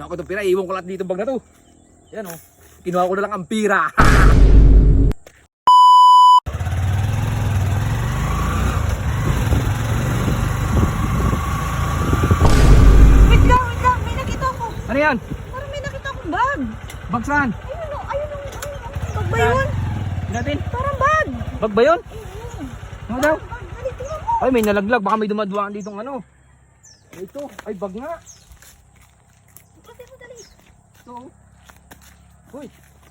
Kinuha ko itong pira, iwan ko lahat dito bag na to. Yan oh. Kinuha ko na lang ang pira. Wait lang, wait lang. May nakita ko. ano yan? Parang may nakita akong bag. Bag saan? Ayun o, ayun o. Bag ba yun? Natin? Parang bag. Bag ba yun? Ano daw? Ay, may nalaglag. Baka may dumadwaan ditong ano. Ito. Ay, bag nga. Ito. Uy.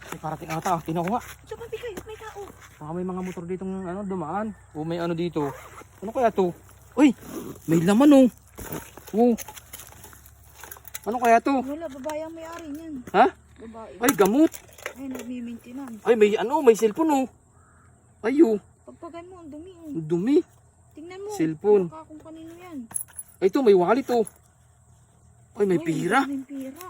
May parating ata. Nga. Sa papi kayo, may tao. Baka may mga motor ditong ano, dumaan. O may ano dito. Ano kaya to? Uy, may laman oh. Oh. Ano kaya to? Wala, babae ang may-ari niyan. Ha? Babae. Ay, gamot. Ay, nagmi-maintenance. Ay, may ano, may cellphone oh. Ay, oh. Pagpagan mo, ang dumi. oh. Ang dumi. Tingnan mo. Cellphone. Baka kung kanino yan. Ay, ito, may wallet oh. Ay, may Uy, pira. May pira.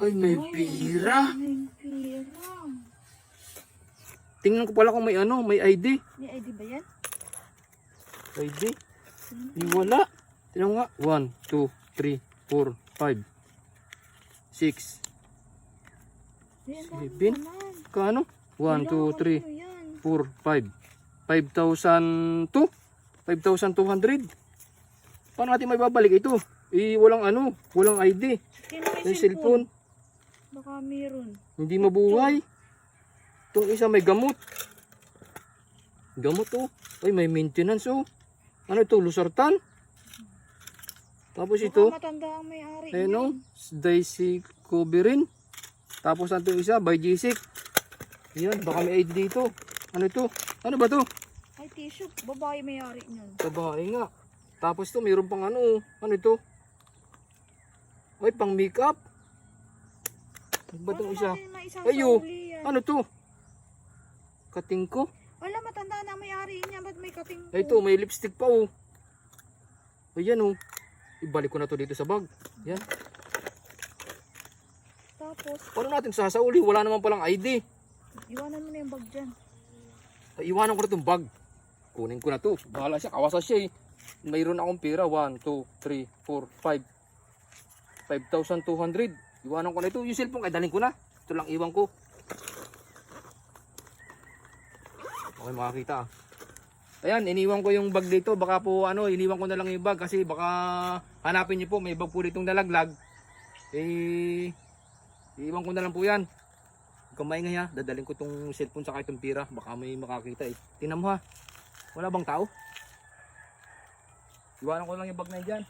Ay, may pira. May pira. Tingnan ko pala kung may ano, may ID. May ID ba yan? ID? Di wala. Tingnan nga. 1, 2, 3, 4, 5, 6. May ang dami Seven? naman. Kano? 1, 2, 3, Ano yan? 4, 5. 5,000 5,200. Paano natin may babalik ito? Eh, walang ano, walang ID. Yung cellphone, Baka meron. hindi mabuhay. Itong isa may gamot. Gamot oh. Ay, may maintenance oh. Ano ito, Lusartan? Tapos ito, Baka matanda ang may-ari ayun oh, niyan. Daisy Coberin. Tapos ang isa, by G6. Yan, baka may ID dito. Ano ito? Ano ba to? Ay, tissue. Babae may-ari niyan. Babae nga. Tapos to, mayroon pang ano. Ano ito? Ay, pang makeup. Ano ba itong isa? Ayo. Ano to? Kating ko. Wala, matanda na ang may-ari niya. Ba't may kating Ay, ito, may lipstick pa oh. Ayan oh. Ibalik ko na to dito sa bag. Yan. Tapos, Paano natin sasauli? Wala naman palang ID. iwanan mo na yung bag dyan. Ay, iwanan ko na itong bag. Kunin ko na to. Bahala siya. Kawasa siya eh. Mayroon akong pera. 1, 2, 3, 4, 5. 5,200. Iwanan ko na ito. Yung cellphone, ay dalhin ko na. Ito lang iwan ko. Okay, makakita ah. Ayan, iniwan ko yung bag dito. Baka po, ano, iniwan ko na lang yung bag kasi baka hanapin niyo po, may bag po ditong nalaglag. Eh, iiwan ko na lang po yan. Huwag kang maingay ha. Dadalhin ko tong cellphone sa itong pira. Baka may makakita eh. Tingnan mo ha. Wala bang tao? Iwanan ko lang yung bag na yan dyan.